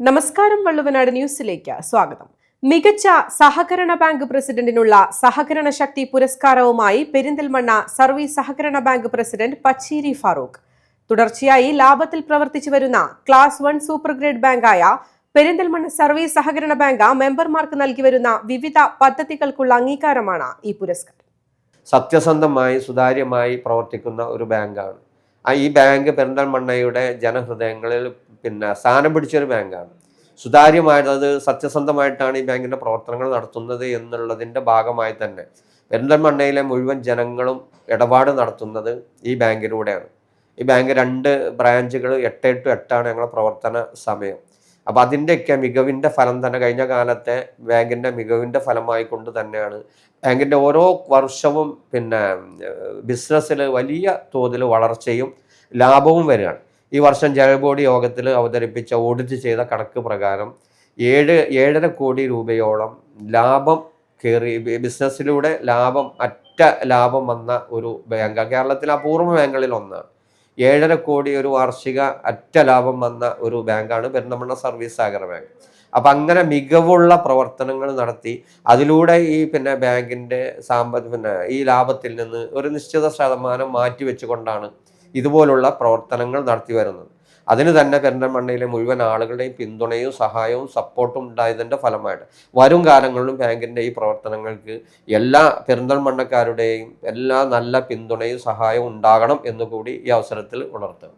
നമസ്കാരം വള്ളുവനാട് ന്യൂസിലേക്ക് സ്വാഗതം. മികച്ച സഹകരണ ബാങ്ക് പ്രസിഡന്റിനുള്ള സഹകരണ ശക്തി പുരസ്കാരവുമായി പെരിന്തൽമണ്ണ സർവീസ് സഹകരണ ബാങ്ക് പ്രസിഡന്റ് പച്ചീരി ഫാറൂഖ്. തുടർച്ചയായി ലാഭത്തിൽ പ്രവർത്തിച്ചു വരുന്ന ക്ലാസ് വൺ സൂപ്പർ ഗ്രേഡ് ബാങ്കായ പെരിന്തൽമണ്ണ സർവീസ് സഹകരണ ബാങ്ക് മെമ്പർമാർക്ക് നൽകി വരുന്ന വിവിധ പദ്ധതികൾക്കുള്ള അംഗീകാരമാണ് ഈ പുരസ്കാരം. സത്യസന്ധമായി സുതാര്യമായി പ്രവർത്തിക്കുന്ന ഒരു ബാങ്കാണ്. ആ ഈ ബാങ്ക് പെരിന്തൽമണ്ണയുടെ ജനഹൃദയങ്ങളിൽ പിന്നെ സ്ഥാനം പിടിച്ചൊരു ബാങ്കാണ്. സുതാര്യമായത് സത്യസന്ധമായിട്ടാണ് ഈ ബാങ്കിന്റെ പ്രവർത്തനങ്ങൾ നടത്തുന്നത് എന്നുള്ളതിന്റെ ഭാഗമായി തന്നെ പെരിന്തൽമണ്ണയിലെ മുഴുവൻ ജനങ്ങളും ഇടപാട് നടത്തുന്നത് ഈ ബാങ്കിലൂടെയാണ്. ഈ ബാങ്ക് രണ്ട് ബ്രാഞ്ചുകൾ എട്ട് ടു എട്ടാണ് ഞങ്ങളുടെ പ്രവർത്തന സമയം. അപ്പോൾ അതിന്റെയൊക്കെ മികവിന്റെ ഫലം തന്നെ കഴിഞ്ഞ കാലത്തെ ബാങ്കിന്റെ മികവിന്റെ ഫലമായി കൊണ്ട് തന്നെയാണ്. ബാങ്കിന്റെ ഓരോ വർഷവും പിന്നെ ബിസിനസ്സിൽ വലിയ തോതിൽ വളർച്ചയും ലാഭവും വരികയാണ്. ഈ വർഷം ജനബോഡി യോഗത്തിൽ അവതരിപ്പിച്ച ഓഡിറ്റ് ചെയ്ത കണക്ക് പ്രകാരം ഏഴ് ഏഴര കോടി രൂപയോളം ലാഭം കയറി ബിസിനസ്സിലൂടെ ലാഭം അറ്റ ലാഭം വന്ന ഒരു ബാങ്ക് കേരളത്തിലെ അപൂർവ ബാങ്കുകളിൽ ഒന്നാണ്. ഏഴര കോടി ഒരു വാർഷിക അറ്റ ലാഭം വന്ന ഒരു ബാങ്കാണ് പെരുന്തമണ്ണ സർവീസ് സഹകരണ ബാങ്ക്. അപ്പം അങ്ങനെ മികവുള്ള പ്രവർത്തനങ്ങൾ നടത്തി അതിലൂടെ ഈ പിന്നെ ബാങ്കിന്റെ സാമ്പത്തിക പിന്നെ ഈ ലാഭത്തിൽ നിന്ന് ഒരു നിശ്ചിത ശതമാനം മാറ്റി വെച്ചുകൊണ്ടാണ് ഇതുപോലുള്ള പ്രവർത്തനങ്ങൾ നടത്തി വരുന്നത്. അതിന് തന്നെ പെരിന്തൽമണ്ണയിലെ മുഴുവൻ ആളുകളുടെയും പിന്തുണയും സഹായവും സപ്പോർട്ടും ഉണ്ടായതിന്റെ ഫലമായിട്ട്. വരും കാലങ്ങളിലും ബാങ്കിന്റെ ഈ പ്രവർത്തനങ്ങൾക്ക് എല്ലാ പെരിന്തൽമണ്ണക്കാരുടെയും എല്ലാ നല്ല പിന്തുണയും സഹായവും ഉണ്ടാകണം എന്ന് കൂടി ഈ അവസരത്തിൽ ഉണർത്തുന്നു.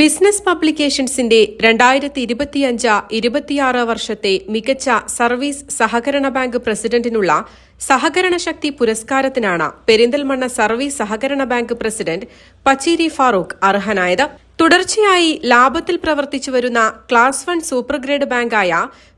ബിസിനസ് പബ്ലിക്കേഷൻസിന്റെ രണ്ടായിരത്തി ഇരുപത്തിയഞ്ച് ഇരുപത്തിയാറ് വർഷത്തെ മികച്ച സർവീസ് സഹകരണ ബാങ്ക് പ്രസിഡന്റിനുള്ള സഹകരണ ശക്തി പുരസ്കാരത്തിനാണ് പെരിന്തൽമണ്ണ സർവീസ് സഹകരണ ബാങ്ക് പ്രസിഡന്റ് പച്ചീരി ഫാറൂഖ് അർഹനായത്. തുടർച്ചയായി ലാഭത്തിൽ പ്രവർത്തിച്ചു വരുന്ന ക്ലാസ് വൺ സൂപ്പർ ഗ്രേഡ് ബാങ്കായ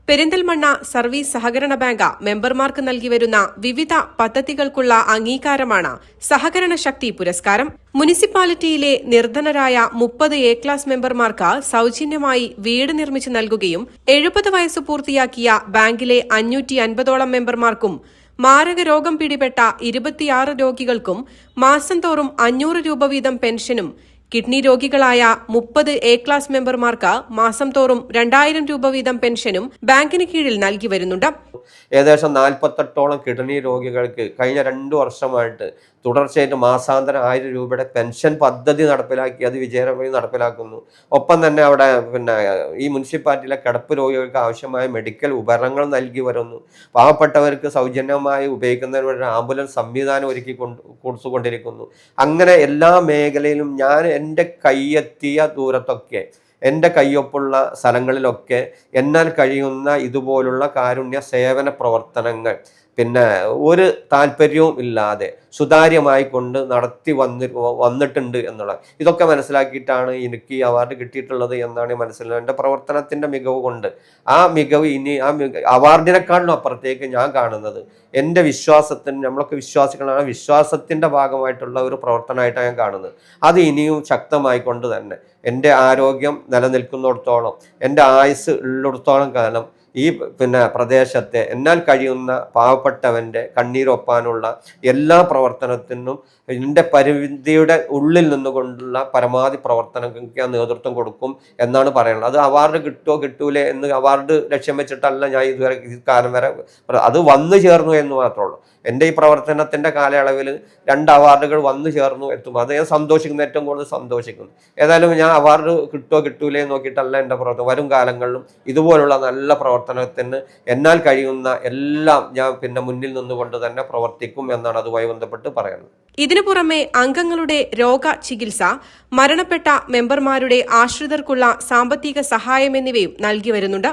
പെരിന്തൽമണ്ണ സർവീസ് സഹകരണ ബാങ്ക് മെമ്പർമാർക്ക് നൽകി വരുന്ന വിവിധ പദ്ധതികൾക്കുള്ള അംഗീകാരമാണ് സഹകരണ ശക്തി പുരസ്കാരം. മുനിസിപ്പാലിറ്റിയിലെ നിർധനരായ മുപ്പത് എ ക്ലാസ് മെമ്പർമാർക്ക് സൌജന്യമായി വീട് നിർമ്മിച്ചു നൽകുകയും എഴുപത് വയസ്സ് പൂർത്തിയാക്കിയ ബാങ്കിലെ അഞ്ഞൂറ്റി അൻപതോളം മെമ്പർമാർക്കും മാരക രോഗം പിടിപെട്ട ഇരുപത്തിയാറ് രോഗികൾക്കും മാസം തോറും അഞ്ഞൂറ് രൂപ വീതം പെൻഷനും കിഡ്നി രോഗികളായ മുപ്പത് എ ക്ലാസ് മെമ്പർമാർക്ക് മാസം തോറും രണ്ടായിരം രൂപ വീതം പെൻഷനും ബാങ്കിന് കീഴിൽ നൽകി വരുന്നുണ്ട്. ഏകദേശം നാൽപ്പത്തെട്ടോളം കിഡ്നി രോഗികൾക്ക് കഴിഞ്ഞ രണ്ട് വർഷമായിട്ട് തുടർച്ചയായിട്ട് മാസാന്തരം ആയിരം രൂപയുടെ പെൻഷൻ പദ്ധതി നടപ്പിലാക്കി അത് വിജയകരമായി നടപ്പിലാക്കുന്നു. ഒപ്പം തന്നെ അവിടെ പിന്നെ ഈ മുനിസിപ്പാലിറ്റിയിലെ കിടപ്പ് രോഗികൾക്ക് ആവശ്യമായ മെഡിക്കൽ ഉപകരണങ്ങൾ നൽകി വരുന്നു. പാവപ്പെട്ടവർക്ക് സൗജന്യമായി ഉപയോഗിക്കുന്നതിനുള്ള ആംബുലൻസ് സംവിധാനം ഒരുക്കി കൊണ്ട് കൊടുത്തുകൊണ്ടിരിക്കുന്നു. അങ്ങനെ എല്ലാ മേഖലയിലും ഞാൻ എന്റെ കൈയെത്തിയ ദൂരത്തൊക്കെ എന്റെ കയ്യൊപ്പുള്ള സ്ഥലങ്ങളിലൊക്കെ എന്നാൽ കഴിയുന്ന ഇതുപോലുള്ള കാരുണ്യ സേവന പ്രവർത്തനങ്ങൾ. പിന്നെ ഒരു താല്പര്യവും ഇല്ലാതെ സുതാര്യമായി കൊണ്ട് നടത്തി വന്നി വന്നിട്ടുണ്ട് എന്നുള്ളത്. ഇതൊക്കെ മനസ്സിലാക്കിയിട്ടാണ് എനിക്ക് ഈ അവാർഡ് കിട്ടിയിട്ടുള്ളത് എന്നാണ് മനസ്സിലായത് എന്റെ പ്രവർത്തനത്തിന്റെ മികവ് കൊണ്ട്. ആ മികവ് ഇനി ആ അവാർഡിനെക്കാളിലും അപ്പുറത്തേക്ക് ഞാൻ കാണുന്നത് എന്റെ വിശ്വാസത്തിന് നമ്മളൊക്കെ വിശ്വാസികളാണ്. വിശ്വാസത്തിന്റെ ഭാഗമായിട്ടുള്ള ഒരു പ്രവർത്തനമായിട്ടാണ് ഞാൻ കാണുന്നത്. അത് ഇനിയും ശക്തമായിക്കൊണ്ട് തന്നെ എന്റെ ആരോഗ്യം നിലനിൽക്കുന്നിടത്തോളം എന്റെ ആയുസ് ഉള്ളിടത്തോളം കാലം ഈ പിന്നെ പ്രദേശത്തെ എന്നാൽ കഴിയുന്ന പാവപ്പെട്ടവന്റെ കണ്ണീരൊപ്പാനുള്ള എല്ലാ പ്രവർത്തനത്തിനും എന്റെ പരിമിതിയുടെ ഉള്ളിൽ നിന്നുകൊണ്ടുള്ള പരമാവധി പ്രവർത്തനങ്ങൾക്ക് ഞാൻ നേതൃത്വം കൊടുക്കും എന്നാണ് പറയുന്നത്. അത് അവാർഡ് കിട്ടുമോ കിട്ടൂലേ എന്ന് അവാർഡ് ലക്ഷ്യം വെച്ചിട്ടല്ല ഞാൻ ഇതുവരെ ഈ കാലം വരെ അത് വന്നു ചേർന്നു എന്ന് മാത്രമേ ഉള്ളൂ. എന്റെ ഈ പ്രവർത്തനത്തിന്റെ കാലയളവിൽ രണ്ട് അവാർഡുകൾ വന്നു ചേർന്നു എത്തും. അത് ഞാൻ സന്തോഷിക്കുന്ന ഏറ്റവും കൂടുതൽ സന്തോഷിക്കുന്നു. ഏതായാലും ഞാൻ അവാർഡ് കിട്ടുമോ കിട്ടൂലേ നോക്കിയിട്ടല്ല എന്റെ പ്രവർത്തനം. വരും കാലങ്ങളിലും ഇതുപോലുള്ള നല്ല പ്രവർത്തനത്തിന് എന്നാൽ കഴിയുന്ന എല്ലാം ഞാൻ പിന്നെ മുന്നിൽ നിന്നുകൊണ്ട് തന്നെ പ്രവർത്തിക്കും എന്നാണ് അതുമായി ബന്ധപ്പെട്ട് പറയുന്നത്. ഇതിനു പുറമെ അംഗങ്ങളുടെ രോഗ ചികിത്സ മരണപ്പെട്ട മെമ്പർമാരുടെ ആശ്രിതർക്കുള്ള സാമ്പത്തിക സഹായം എന്നിവയും നൽകി വരുന്നുണ്ട്.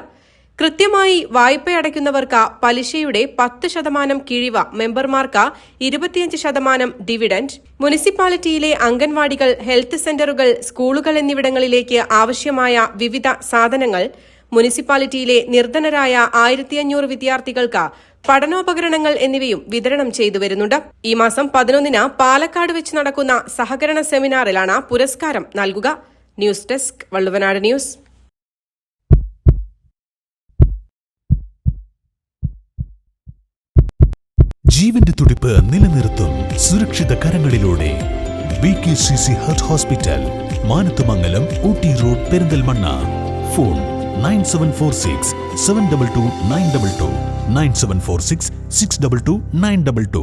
കൃത്യമായി വായ്പയടയ്ക്കുന്നവർക്ക് പലിശയുടെ പത്ത് ശതമാനം കിഴിവ് മെമ്പർമാർക്ക് ഇരുപത്തിയഞ്ച് ശതമാനം ഡിവിഡന്റ് മുനിസിപ്പാലിറ്റിയിലെ അംഗൻവാടികൾ ഹെൽത്ത് സെന്ററുകൾ സ്കൂളുകൾ എന്നിവിടങ്ങളിലേക്ക് ആവശ്യമായ വിവിധ സാധനങ്ങൾ മുനിസിപ്പാലിറ്റിയിലെ നിർധനരായ ആയിരത്തി അഞ്ഞൂറ് വിദ്യാർത്ഥികൾക്ക് പഠനോപകരണങ്ങൾ എന്നിവയും വിതരണം ചെയ്തു വരുന്നുണ്ട്. ഈ മാസം പതിനൊന്നിന് പാലക്കാട് വെച്ച് നടക്കുന്ന സഹകരണ സെമിനാറിലാണ് പുരസ്കാരം നൽകുക. News desk Valluvanad news. ജീവന്റെ തുടിപ്പ് നിലനിർത്തും സുരക്ഷിത കരങ്ങളിലൂടെ. Hospital road Perinthalmanna. Phone nine seven four six seven double two nine double two nine seven four six six double two nine double two